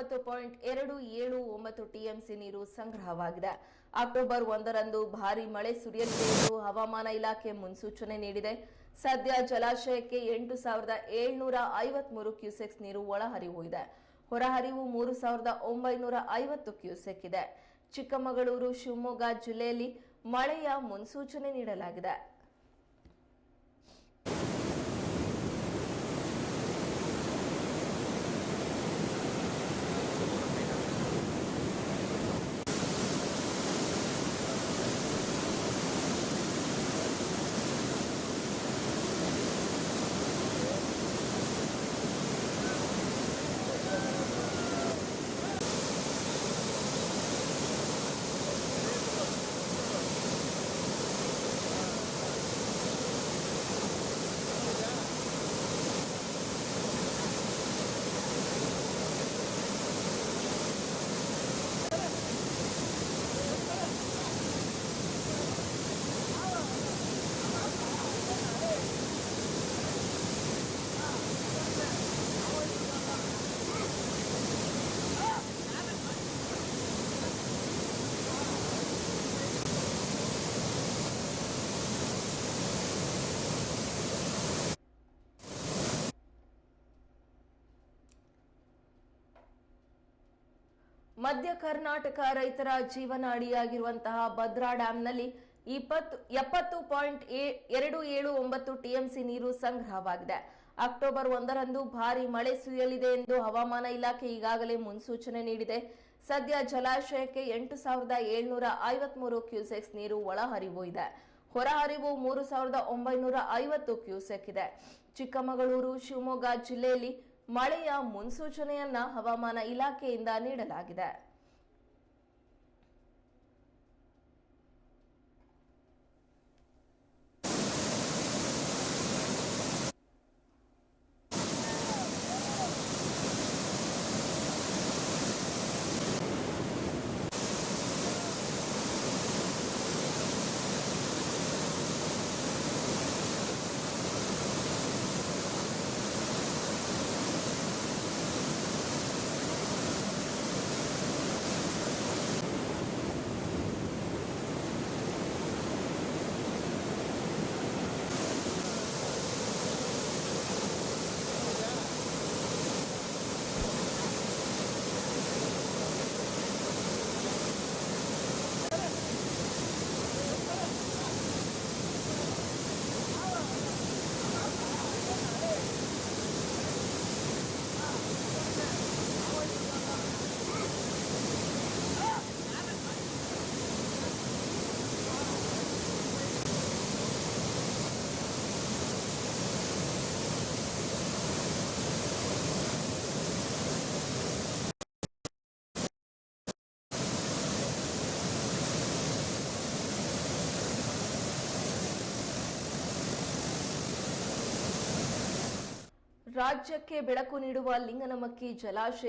ಒಂಬತ್ತು ಪಾಯಿಂಟ್ ಎರಡು ಏಳು ಒಂಬತ್ತು ಟಿಎಂಸಿ ನೀರು ಸಂಗ್ರಹವಾಗಿದೆ. ಅಕ್ಟೋಬರ್ ಒಂದರಂದು ಭಾರಿ ಮಳೆ ಸುರಿಯಲಿದೆ ಎಂದು ಹವಾಮಾನ ಇಲಾಖೆ ಮುನ್ಸೂಚನೆ ನೀಡಿದೆ. ಸದ್ಯ ಜಲಾಶಯಕ್ಕೆ ಎಂಟು ಸಾವಿರದ ಏಳ್ನೂರ ಐವತ್ಮೂರು ಕ್ಯೂಸೆಕ್ಸ್ ನೀರು ಒಳಹರಿವು ಇದೆ. ಹೊರಹರಿವು ಮೂರು ಸಾವಿರದ ಒಂಬೈನೂರ ಐವತ್ತು ಕ್ಯೂಸೆಕ್ ಇದೆ. ಚಿಕ್ಕಮಗಳೂರು, ಶಿವಮೊಗ್ಗ ಜಿಲ್ಲೆಯಲ್ಲಿ ಮಳೆಯ ಮುನ್ಸೂಚನೆ ನೀಡಲಾಗಿದೆ. ಮಧ್ಯ ಕರ್ನಾಟಕ ರೈತರ ಜೀವನಾಡಿಯಾಗಿರುವಂತಹ ಭದ್ರಾ ಡ್ಯಾಂನಲ್ಲಿ ಇಪ್ಪತ್ತು, ಎಪ್ಪತ್ತು ಪಾಯಿಂಟ್ ಎರಡು ಏಳು ಒಂಬತ್ತು ಟಿಎಂಸಿ ನೀರು ಸಂಗ್ರಹವಾಗಿದೆ. ಅಕ್ಟೋಬರ್ ಒಂದರಂದು ಭಾರಿ ಮಳೆ ಸುರಿಯಲಿದೆ ಎಂದು ಹವಾಮಾನ ಇಲಾಖೆ ಈಗಾಗಲೇ ಮುನ್ಸೂಚನೆ ನೀಡಿದೆ. ಸದ್ಯ ಜಲಾಶಯಕ್ಕೆ ಎಂಟು ಸಾವಿರದ ಏಳ್ನೂರ ಐವತ್ಮೂರು ಕ್ಯೂಸೆಕ್ಸ್ ನೀರು ಒಳಹರಿವು ಇದೆ. ಹೊರಹರಿವು ಮೂರು ಸಾವಿರದ ಒಂಬೈನೂರ ಐವತ್ತು ಕ್ಯೂಸೆಕ್ ಇದೆ. ಚಿಕ್ಕಮಗಳೂರು, ಶಿವಮೊಗ್ಗ ಜಿಲ್ಲೆಯಲ್ಲಿ ಮಳೆಯ ಮುನ್ಸೂಚನೆಯನ್ನ ಹವಾಮಾನ ಇಲಾಖೆಯಿಂದ ನೀಡಲಾಗಿದೆ. ರಾಜ್ಯಕ್ಕೆ ಬೆಳಕು ನೀಡುವ ಲಿಂಗನಮಕ್ಕಿ ಜಲಾಶಯ